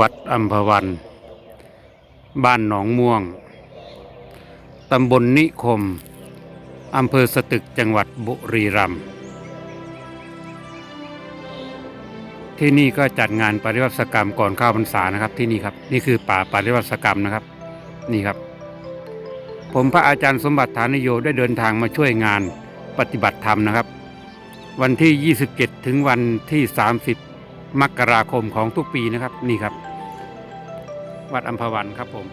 วัดอัมพวัน บ้านหนองม่วง ตำบลนิคม อำเภอสตึกจังหวัดบุรีรัมย์ ที่นี่ก็จัดงานปริวัติกรรมก่อนเข้าพรรษานะครับที่นี่ครับ นี่คือป่าปริวัติกรรมนะครับ นี่ครับ ผมพระอาจารย์สมบัติฐานโยได้เดินทางมาช่วยงานปฏิบัติธรรมนะครับ วันที่ 27 ถึงวันที่ 30 มกราคมของทุกปีนะครับนี่ครับ วัดอัมพวันครับผม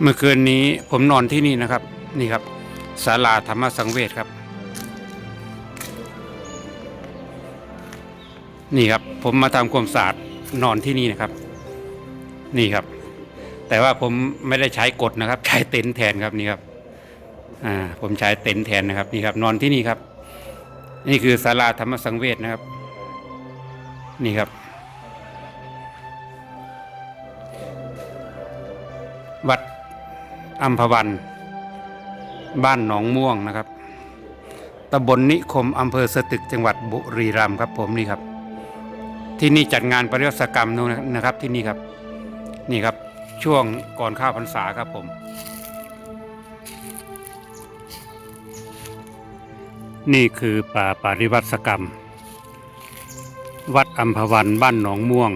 เมื่อคืนนี้ผมนอนที่นี่นะครับ นี่ครับศาลาธรรมสังเวชครับ นี่ครับ ผมมาทำความสะอาดนอนที่นี่นะครับ นี่ครับ แต่ว่าผมไม่ได้ใช้กดนะครับ ใช้เต็นท์แทนครับนี่ครับ อ่า ผมใช้เต็นท์แทนนะครับนี่ครับ นอนที่นี่ครับ นี่คือศาลาธรรมสังเวชนะครับ นี่ครับ วัดอัมพวัน บ้านหนองม่วงนะครับตำบลนิคมอำเภอสตึกจังหวัดบุรีรัมย์ครับผมนี่ครับ ที่นี่จัดงานปริวัติกรรมนู่นนะครับที่นี่ครับ นี่ครับช่วงก่อนข้าวพรรษาครับผม นี่คือป่าปริวัติกรรม วัดอัมพวันบ้านหนองม่วง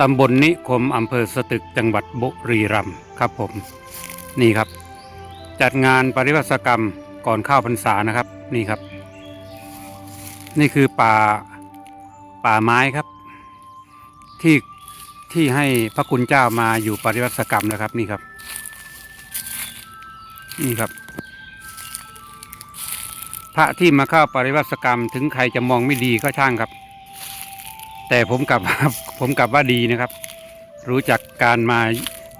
ตำบลนิคมอำเภอสตึกจังหวัดบุรีรัมย์ครับผม นี่ครับ จัดงานปริวัติกรรมก่อนข้าวพรรษานะครับ นี่ครับ นี่คือป่า ป่าไม้ครับ ที่ที่ให้พระคุณเจ้ามาอยู่ปริวัติกรรมนะครับนี่ครับ นี่ครับ พระที่มาเข้าปริวัติกรรม ถึงใครจะมองไม่ดีก็ช่างครับ แต่ผมกลับผมกลับว่าดีนะครับ รู้จักการมา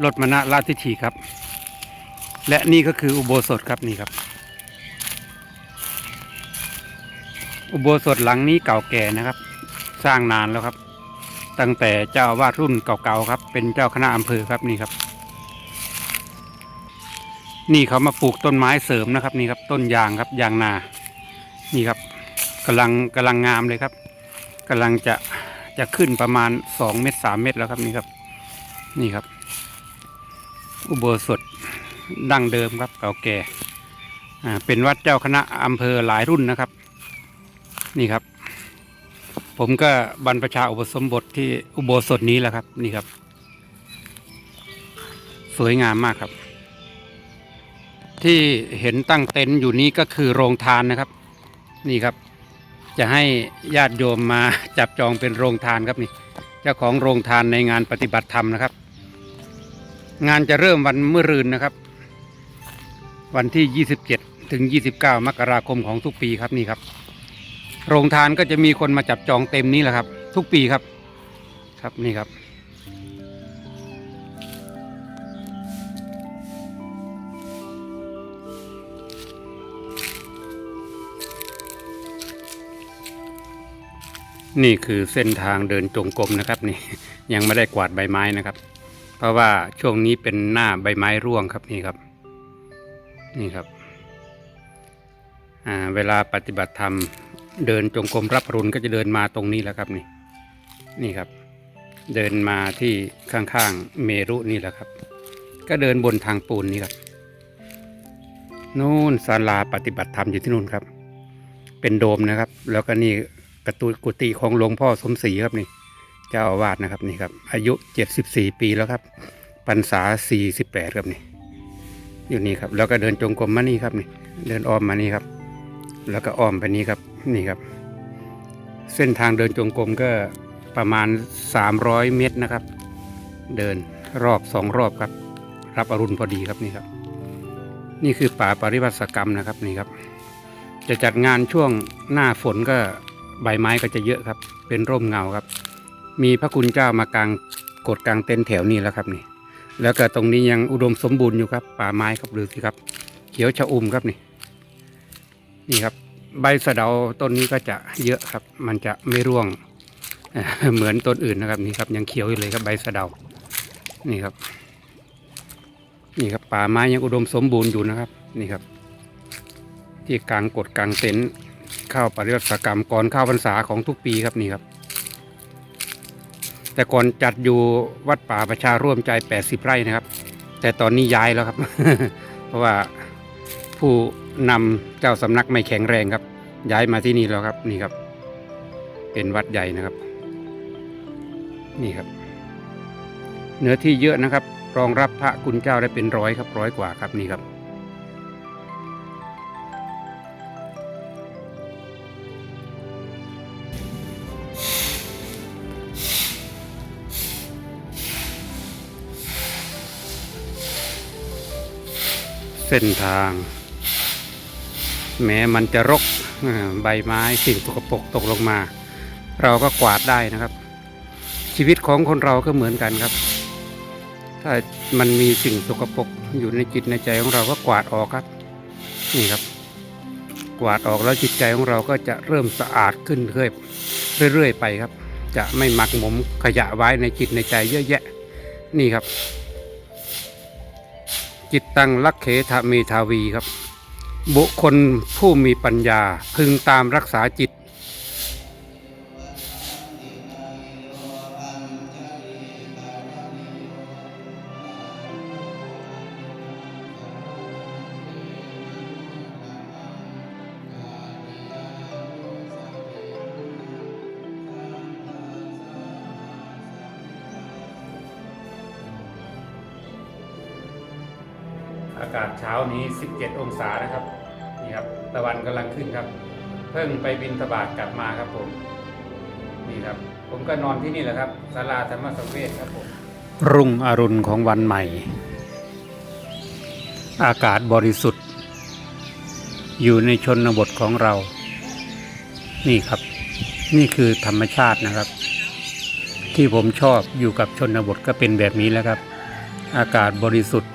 ลดมณะราชทิฐิครับ และนี่ก็คืออุโบสถครับนี่ครับ อุโบสถหลังนี้เก่าแก่นะครับ สร้างนานแล้วครับ ตั้งแต่เจ้าวาดรุ่นเก่าๆครับ เป็นเจ้าคณะอำเภอครับนี่ครับ นี่เขามาปลูกต้นไม้เสริมนะครับนี่ครับ ต้นยางครับยางนานี่ครับกำลังกำลังงามเลยครับกำลังจะจะขึ้นประมาณสองเมตรสามเมตรแล้วครับนี่ครับ นี่ครับ อุโบสถดั้งเดิมครับ เก่าแก่เป็นวัดเจ้าคณะอำเภอหลายรุ่นนะครับ นี่ครับ ผมก็บรรพชาอุปสมบทที่อุโบสถนี้แหละครับนี่ครับ สวยงามมากครับ ที่เห็นตั้งเต็นท์อยู่นี้ก็คือโรงทานนะครับ นี่ครับ จะให้ญาติโยมมาจับจองเป็นโรงทานครับนี่ เจ้าของโรงทานในงานปฏิบัติธรรมนะครับ งานจะเริ่มวันเมื่อรืนนะครับ วันที่ 27 ถึง 29 มกราคมของทุกปีครับนี่ครับ โรงทานก็จะมีคนมาจับจองเต็มนี้แหละครับ ทุกปีครับ ครับนี่ครับ นี่คือเส้นทางเดินจงกรมนะครับ นี่ยังไม่ได้กวาดใบไม้นะครับ เพราะว่าช่วงนี้เป็นหน้าใบไม้ร่วงครับนี่ครับ นี่ครับอ่าเวลาปฏิบัติธรรม เดินจงกรมรับรุณก็จะเดินมาตรงนี้แหละครับนี่นี่ครับ เดินมาที่ข้างๆเมรุนี่แหละครับ ก็เดินบนทางปูนนี่ครับนู่นศาลาปฏิบัติธรรมอยู่ที่นู่นครับ เป็นโดมนะครับ แล้วก็นี่กระตุกุฏิของหลวงพ่อสมศรีครับนี่เจ้าอาวาสนะครับนี่ครับ อายุเจ็ดสิบสี่ปีแล้วครับพรรษาสี่สิบแปดครับนี่อยู่นี่ครับ แล้วก็เดินจงกรมมานี่ครับนี่เดินอ้อมมานี่ครับ แล้วก็อ้อมไปนี้ครับ นี่ครับ เส้นทางเดินจงกรมก็ประมาณสามร้อยเมตรนะครับ เดินรอบสองรอบครับ รับอรุณพอดีครับนี่ครับ นี่คือป่าปริวัติกรรมนะครับนี่ครับ จะจัดงานช่วงหน้าฝนก็ใบไม้ก็จะเยอะครับ เป็นร่มเงาครับ มีพระคุณเจ้ามากางกดกลางเต็นท์แถวนี้แล้วครับนี่ แล้วก็ตรงนี้ยังอุดมสมบูรณ์อยู่ครับ ป่าไม้ครับหรือสิครับ เขียวชะอุ่มครับนี่ นี่ครับ ใบสะเดาต้นนี้ก็จะเยอะครับ มันจะไม่ร่วงเหมือนต้นอื่นนะครับนี่ครับยังเขียวอยู่เลยครับใบสะเดา นี่ครับ นี่ครับป่าไม้ยังอุดมสมบูรณ์อยู่นะครับ นี่ครับ ที่กลางกดกลางเต็นท์เข้าปฏิบัติกรรมก่อนเข้าพรรษาของทุกปีครับนี่ครับ แต่ก่อนจัดอยู่วัดป่าประชาร่วมใจ 80 ไร่นะครับ แต่ตอนนี้ย้ายแล้วครับ เพราะว่าผู้ นำเจ้าสำนักไม่แข็งแรงครับ ย้ายมาที่นี่แล้วครับนี่ครับ เป็นวัดใหญ่นะครับ นี่ครับ เนื้อที่เยอะนะครับ รองรับพระคุณเจ้าได้เป็นร้อยครับร้อยกว่าครับนี่ครับเส้นทาง แม้มันจะรกใบไม้สิ่งสกปรกตกลงมา เราก็กวาดได้นะครับ ชีวิตของคนเราก็เหมือนกันครับ ถ้ามันมีสิ่งสกปรกอยู่ในจิตในใจของเราก็กวาดออกครับ นี่ครับ กวาดออกแล้วจิตใจของเราก็จะเริ่มสะอาดขึ้นเรื่อยเรื่อยๆไปครับ จะไม่หมักหมมขยะไว้ในจิตในใจเยอะแยะ นี่ครับ จิตตังลักเขทะเมทาวีครับ บุคคลผู้มีปัญญาพึงตามรักษาจิต 11 องศานะครับนี่ครับตะวันกำลังขึ้นครับ เพิ่งไปบินสบาดกลับมาครับผมนี่ครับ ผมก็นอนที่นี่แหละครับศาลาธรรมสเวชครับผมรุ่งอรุณของวันใหม่ อากาศบริสุทธิ์ อยู่ในชนบทของเรา นี่ครับ นี่คือธรรมชาตินะครับ ที่ผมชอบอยู่กับชนบทก็เป็นแบบนี้แล้วครับ อากาศบริสุทธิ์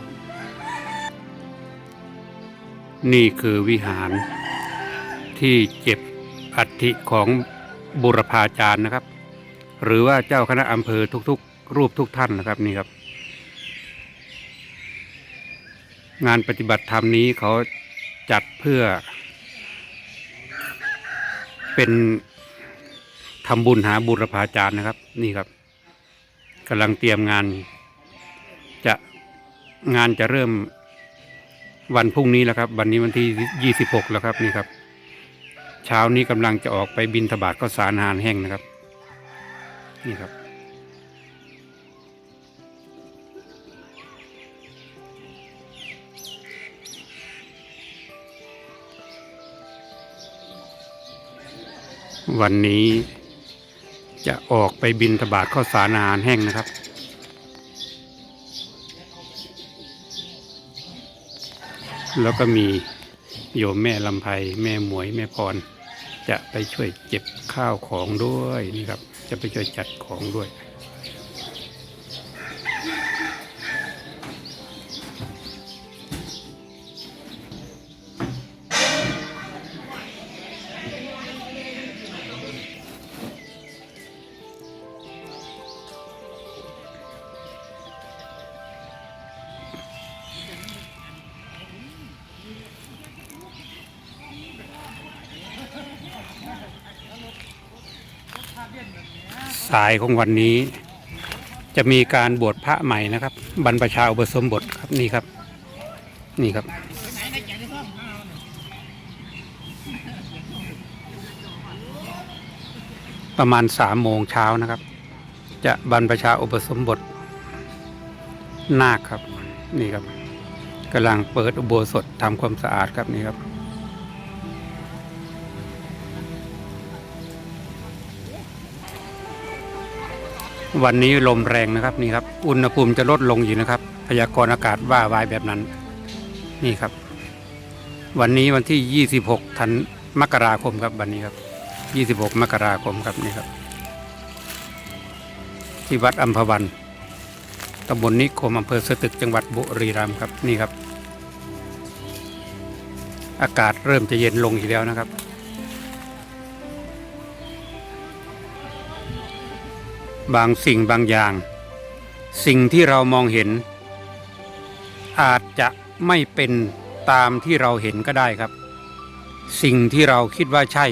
นี่คือวิหารที่เก็บอัฐิของบุรพาจารย์นะครับ หรือว่าเจ้าคณะอำเภอทุกๆ รูปทุกท่านนะครับนี่ครับ งานปฏิบัติธรรมนี้เขาจัดเพื่อ เป็นทำบุญหาบุรพาจารย์นะครับ นี่ครับกำลังเตรียมงานจะงานจะเริ่ม วันพรุ่งนี้แล้วครับ วันนี้วันที่ 26 แล้วครับนี่ครับ เช้านี้กำลังจะออกไปบินทบาทก็สารอาหารแห้งนะครับ นี่ครับ วันนี้จะออกไปบินทบาทข้าวสารอาหารแห้งนะครับ แล้วก็มีโยมแม่ลำไพแม่หมวยแม่พร จะไปช่วยเก็บข้าวของด้วยนี่ครับ จะไปช่วยจัดของด้วย สายของวันนี้ จะมีการบวชพระใหม่นะครับ บรรพชาอุปสมบทครับนี่ครับ นี่ครับ ประมาณสามโมงเช้านะครับ จะบรรพชาอุปสมบทนาคครับ นี่ครับกำลังเปิดอุโบสถทำความสะอาดครับนี่ครับ วันนี้ลมแรงนะครับนี่ครับ อุณหภูมิจะลดลงอยู่นะครับ พยากรณ์อากาศว่าไว้แบบนั้น นี่ครับ วันนี้วันที่ 26ธันมกราคมครับวันนี้ครับ 26 มกราคมครับนี่ครับ ที่วัดอัมพวันตำบลนิคมอำเภอสตึกจังหวัดบุรีรัมย์ครับนี่ครับ อากาศเริ่มจะเย็นลงอีกแล้วนะครับ บางสิ่งบางอย่าง สิ่งที่เรามองเห็น อาจจะไม่เป็นตามที่เราเห็นก็ได้ครับ สิ่งที่เราคิดว่าใช่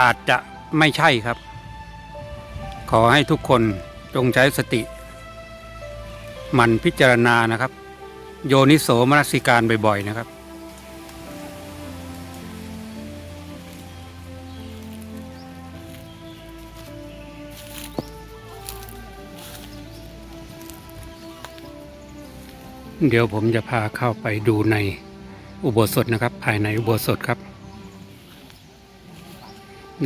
อาจจะไม่ใช่ครับ ขอให้ทุกคนจงใช้สติหมันพิจารณานะครับ โยนิโสมนสิการบ่อยๆนะครับ เดี๋ยวผมจะพาเข้าไปดูในอุโบสถนะครับ ภายในอุโบสถครับ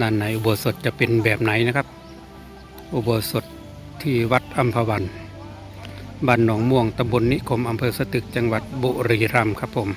ด้านในอุโบสถจะเป็นแบบไหนนะครับ อุโบสถที่วัดอัมพวันบ้านหนองม่วงตำบลนิคมอำเภอสตึกจังหวัดบุรีรัมย์ครับผม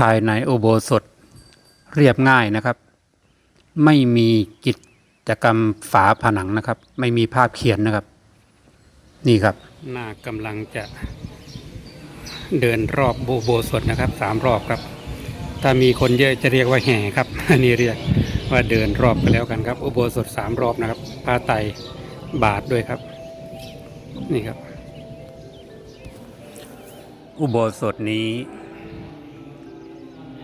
ภายในอุโบสถเรียบง่ายนะครับ ไม่มีกิจกรรมฝาผนังนะครับ ไม่มีภาพเขียนนะครับ นี่ครับหน้ากำลังจะเดินรอบอุโบสถนะครับสามรอบครับ ถ้ามีคนเยอะจะเรียกว่าแห่ครับอันนี้เรียกว่าเดินรอบไปแล้วกันครับ อุโบสถสามรอบนะครับผ้าไตรบาทด้วยครับ นี่ครับ อุโบสถนี้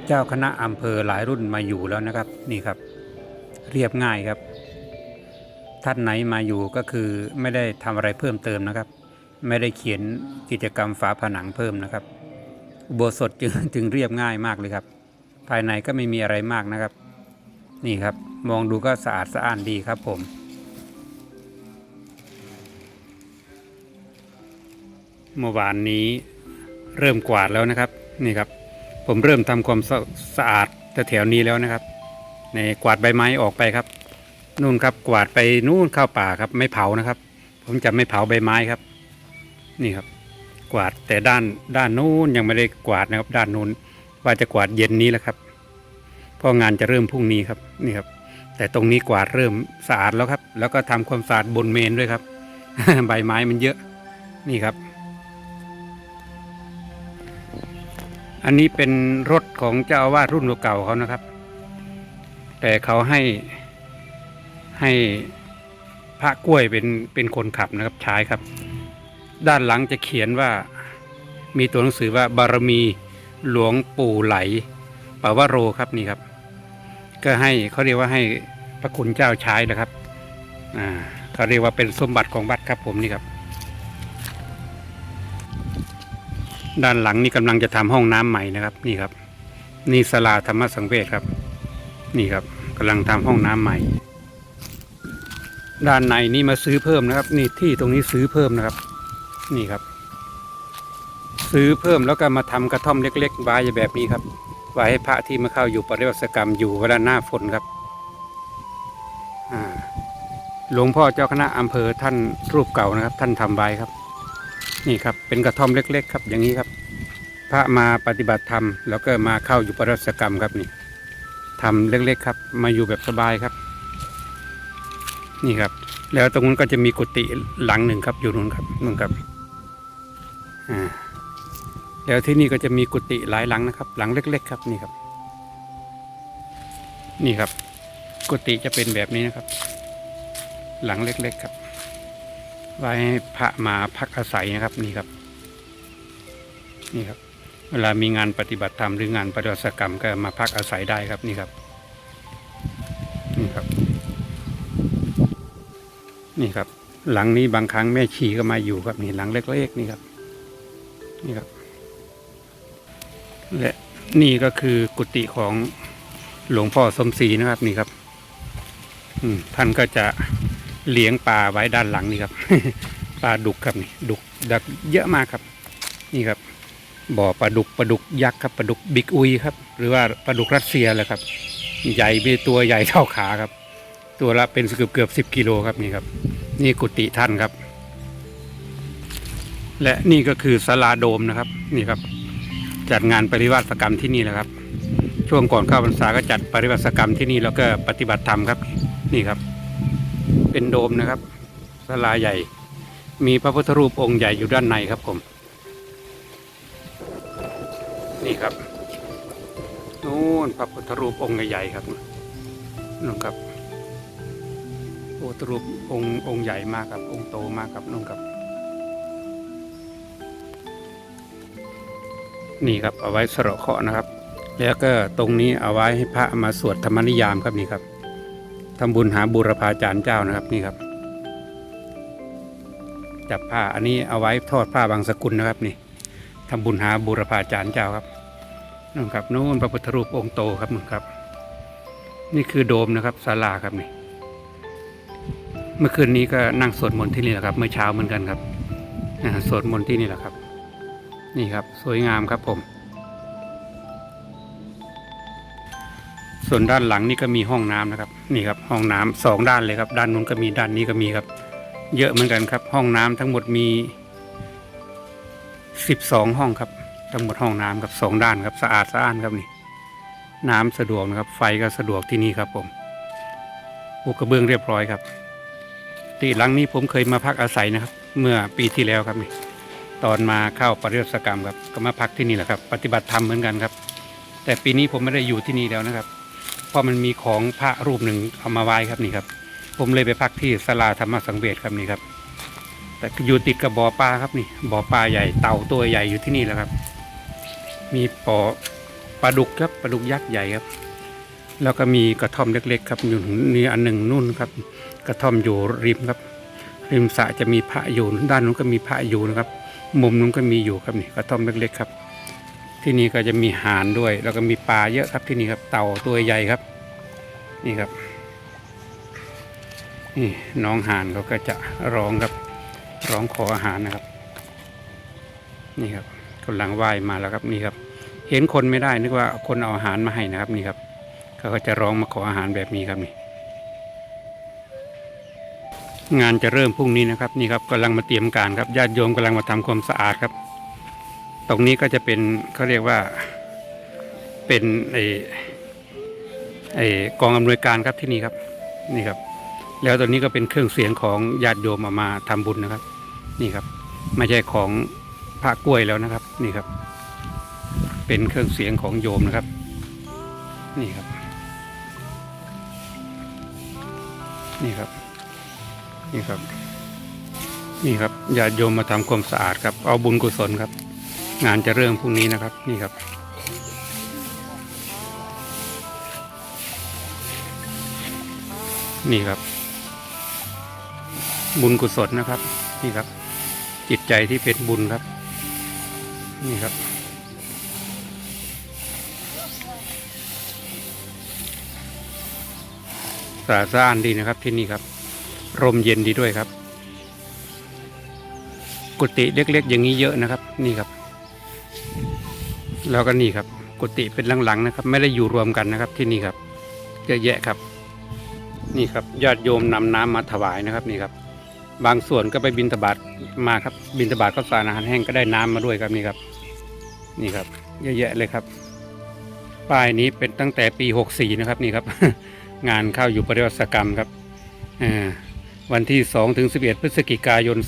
เจ้าคณะอำเภอหลายรุ่นมาอยู่แล้วนะครับนี่ครับ เรียบง่ายครับ ท่านไหนมาอยู่ก็คือไม่ได้ทำอะไรเพิ่มเติมนะครับ ไม่ได้เขียนกิจกรรมฝาผนังเพิ่มนะครับอุโบสถจึงจึงเรียบง่ายมากเลยครับ ภายในก็ไม่มีอะไรมากนะครับ นี่ครับมองดูก็สะอาดสะอ้านดีครับผมเมื่อวานนี้เริ่มกวาดแล้วนะครับ นี่ครับ ผมเริ่มทำความสะสะอาดแถวนี้แล้วนะครับ ในกวาดใบไม้ออกไปครับ นู่นครับกวาดไปนู่นเข้าป่าครับ ไม่เผานะครับ ผมจะไม่เผาใบไม้ครับ นี่ครับ กวาดแต่ด้านด้านนู้นยังไม่ได้กวาดนะครับ ด้านนู้นว่าจะกวาดเย็นนี้แหละครับเพราะงานจะเริ่มพรุ่งนี้ครับนี่ครับ แต่ตรงนี้กวาดเริ่มสะอาดแล้วครับ แล้วก็ทำความสะอาดบนเมนด้วยครับ ใบไม้มันเยอะนี่ครับ อันนี้เป็นรถของเจ้าอาวาสรุ่นเก่าเขานะครับ แต่เขาให้ให้พระกล้วยเป็นเป็นคนขับนะครับใช้ครับ ด้านหลังจะเขียนว่ามีตัวหนังสือว่าบารมีหลวงปู่ไหลปาวโรครับนี่ครับ ก็ให้เขาเรียกว่าให้พระคุณเจ้าใช้นะครับอ่าเขาเรียกว่าเป็นสมบัติของวัดครับผมนี่ครับ ด้านหลังนี่กำลังจะทำห้องน้ำใหม่นะครับ นี่ครับ นี่สลาธรรมสังเวชครับ นี่ครับกำลังทำห้องน้ำใหม่ ด้านในนี่มาซื้อเพิ่มนะครับ นี่ที่ตรงนี้ซื้อเพิ่มนะครับ นี่ครับ ซื้อเพิ่มแล้วก็มาทำกระท่อมเล็กๆไว้แบบนี้ครับไว้ให้พระที่มาเข้าอยู่ปฏิบัติกรรมอยู่เวลาหน้าฝนครับหลวงพ่อเจ้าคณะอำเภอท่านรูปเก่านะครับ ท่านทำไว้ครับ นี่ครับเป็นกระท่อมเล็ก ๆ ครับ อย่างนี้ครับ พระมาปฏิบัติธรรม แล้วก็มาเข้าอยู่ปฏิบัติกรรมครับนี่ทำเล็ก ๆ ครับ มาอยู่แบบสบายครับ นี่ครับ แล้วตรงนู้นก็จะมีกุฏิหลังหนึ่งครับอยู่นู้นครับนู่นครับอ่าแล้วที่นี่ก็จะมีกุฏิหลายหลังนะครับ หลังเล็ก ๆ ครับนี่ครับ นี่ครับ กุฏิจะเป็นแบบนี้นะครับ หลังเล็ก ๆ ครับ ไว้ให้พระมาพักอาศัยนะครับนี่ครับ นี่ครับ เวลามีงานปฏิบัติธรรมหรืองานปฏิบัติกรรมก็มาพักอาศัยได้ครับนี่ครับ นี่ครับ นี่ครับ หลังนี้บางครั้งแม่ชีก็มาอยู่ครับนี่หลังเล็กๆนี่ครับ นี่ครับ และนี่ก็คือกุฏิของหลวงพ่อสมศรีนะครับนี่ครับ อืมท่านก็จะ เลี้ยงปลาไว้ด้านหลังนี่ครับ ปลาดุกครับนี่ดุกดักเยอะมากครับ นี่ครับบ่อปลาดุกปลาดุกยักษ์ครับปลาดุกบิ๊กอุยครับ หรือว่าปลาดุกรัสเซียแหละครับ ใหญ่มีตัวใหญ่เท่าขาครับ ตัวละเป็นเกือบเกือบสิบกิโลครับนี่ครับ นี่กุฏิท่านครับ และนี่ก็คือศาลาโดมนะครับ นี่ครับ จัดงานปริวาสกรรมที่นี่แหละครับ ช่วงก่อนเข้าพรรษาก็จัดปริวาสกรรมที่นี่แล้วก็ปฏิบัติธรรมครับ นี่ครับ เป็นโดมนะครับศาลาใหญ่ มีพระพุทธรูปองค์ใหญ่อยู่ด้านในครับผม นี่ครับนู่นพระพุทธรูปองค์ใหญ่ครับนู่นครับพระพุทธรูปองค์องค์ใหญ่มากครับ องค์โตมากครับนู่นครับ นี่ครับเอาไว้สระเคราะห์นะครับ แล้วก็ตรงนี้เอาไว้ให้พระมาสวดธรรมนิยามครับนี่ครับ ทำบุญหาบุรพาจารย์เจ้านะครับนี่ครับ จับผ้าอันนี้เอาไว้ทอดผ้าบางสกุลนะครับนี่ทำบุญหาบุรพาจารย์เจ้าครับนู่นครับนู่นพระพุทธรูปองค์โตครับนู่นครับ นี่คือโดมนะครับศาลาครับนี่ เมื่อคืนนี้ก็นั่งสวดมนต์ที่นี่แหละครับ เมื่อเช้าเหมือนกันครับอ่าสวดมนต์ที่นี่แหละครับ นี่ครับ สวยงามครับผม ส่วนด้านหลังนี่ก็มีห้องน้ำนะครับนี่ครับห้องน้ำสองด้านเลยครับ ด้านนู้นก็มีด้านนี้ก็มีครับ เยอะเหมือนกันครับ ห้องน้ำทั้งหมดมีสิบสองห้องครับ ทั้งหมดห้องน้ำครับสองด้านครับสะอาดสะอ้านครับนี่น้ำสะดวกนะครับ ไฟก็สะดวกที่นี่ครับผมปูกระเบื้องเรียบร้อยครับที่หลังนี้ผมเคยมาพักอาศัยนะครับ เมื่อปีที่แล้วครับนี่ตอนมาเข้าปริยัติกรรมครับก็มาพักที่นี่แหละครับ ปฏิบัติธรรมเหมือนกันครับ แต่ปีนี้ผมไม่ได้อยู่ที่นี่แล้วนะครับ เพราะมันมีของพระรูปหนึ่งเอามาไว้ครับนี่ครับ ผมเลยไปพักที่สลาธรรมสังเวชครับนี่ครับ แต่อยู่ติดกับบ่อปลาครับนี่บ่อปลาใหญ่เต่าตัวใหญ่อยู่ที่นี่แหละครับ มีปอปลาดุกครับปลาดุกยักษ์ใหญ่ครับ แล้วก็มีกระท่อมเล็ก ๆ ครับอยู่นี่อันหนึ่งนู่นครับ กระท่อมอยู่ริมครับ ริมสระจะมีพระอยู่ด้านนู้นก็มีพระอยู่นะครับ มุมนู้นก็มีอยู่ครับนี่กระท่อมเล็กๆครับ ที่นี่ก็จะมีหานด้วย แล้วก็มีปลาเยอะครับที่นี่ครับ เต่าตัวใหญ่ครับ นี่ครับ นี่น้องหานเขาก็จะร้องครับ ร้องขออาหารนะครับ นี่ครับกำลังว่ายมาแล้วครับนี่ครับ เห็นคนไม่ได้นึกว่าคนเอาอาหารมาให้นะครับนี่ครับเขาก็จะร้องมาขออาหารแบบนี้ครับนี่งานจะเริ่มพรุ่งนี้นะครับนี่ครับกำลังมาเตรียมการครับญาติโยมกำลังมาทำความสะอาดครับ ตรงนี้ก็จะเป็นเขาเรียกว่าเป็นไอไอกองอำนวยการครับที่นี่ครับนี่ครับ แล้วตอนนี้ก็เป็นเครื่องเสียงของญาติโยมเอามาทำบุญนะครับ นี่ครับ ไม่ใช่ของพระกล้วยแล้วนะครับ นี่ครับ เป็นเครื่องเสียงของโยมนะครับ นี่ครับ นี่ครับ นี่ครับ นี่ครับญาติโยมมาทำความสะอาดครับ เอาบุญกุศลครับ งานจะเริ่มพรุ่งนี้นะครับนี่ครับ นี่ครับ บุญกุศลนะครับ นี่ครับ จิตใจที่เป็นบุญครับ นี่ครับสะอาดสะอ้านดีนะครับที่นี่ครับร่มเย็นดีด้วยครับ กุฏิเล็กๆ อย่างนี้เยอะนะครับ นี่ครับ แล้วก็นี่ครับกุฏิเป็นหลังๆนะครับ ไม่ได้อยู่รวมกันนะครับที่นี่ครับเยอะแยะครับ นี่ครับญาติโยมนำน้ำมาถวายนะครับนี่ครับ บางส่วนก็ไปบินตบาตมาครับ บินตบาตก็สารอาหารแห้งก็ได้น้ำมาด้วยครับนี่ครับ นี่ครับ เยอะแยะเลยครับป้ายนี้เป็นตั้งแต่ปี64นะครับนี่ครับ งานเข้าอยู่ปฏิวัติกรรมครับวันที่2ถึง11พฤศจิกายน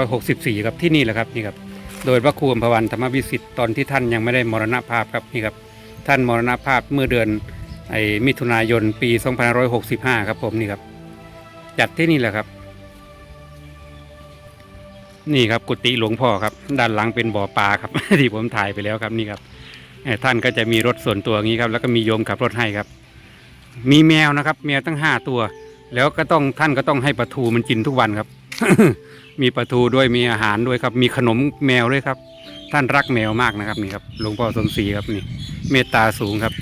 2564ครับที่นี่แหละครับนี่ครับ โดยพระครูอมพวันธรรมวิสิทธิ์ตอนที่ท่านยังไม่ได้มรณภาพครับนี่ครับท่านมรณภาพเมื่อเดือนไอ้มิถุนายนปี 2565 ครับผมนี่ครับ จัดที่นี่แหละครับ นี่ครับกุฏิหลวงพ่อครับ ด้านหลังเป็นบ่อปลาครับ ที่ผมถ่ายไปแล้วครับนี่ครับท่านก็จะมีรถส่วนตัวอย่างนี้ครับ แล้วก็มีโยมขับรถให้ครับ มีแมวนะครับ แมวตั้งห้าตัว แล้วก็ต้องท่านก็ต้องให้ปลาทูมันกินทุกวันครับ มีปลาทูด้วยมีอาหารด้วยครับ มีขนมแมวด้วยครับ ท่านรักแมวมากนะครับนี่ครับหลวงพ่อสมศรีครับนี่ เมตตาสูงครับ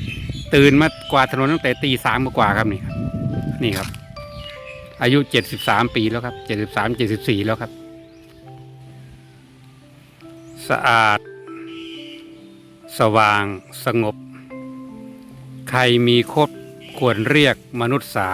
ตื่นมากวาดถนนตั้งแต่ตีสามกว่าครับนี่ครับนี่ครับ อายุเจ็ดสิบสามปีแล้วครับเจ็ดสิบสามเจ็ดสิบสี่แล้วครับ สะอาด สว่างสงบ ใครมีครบควรเรียกมนุษย์สา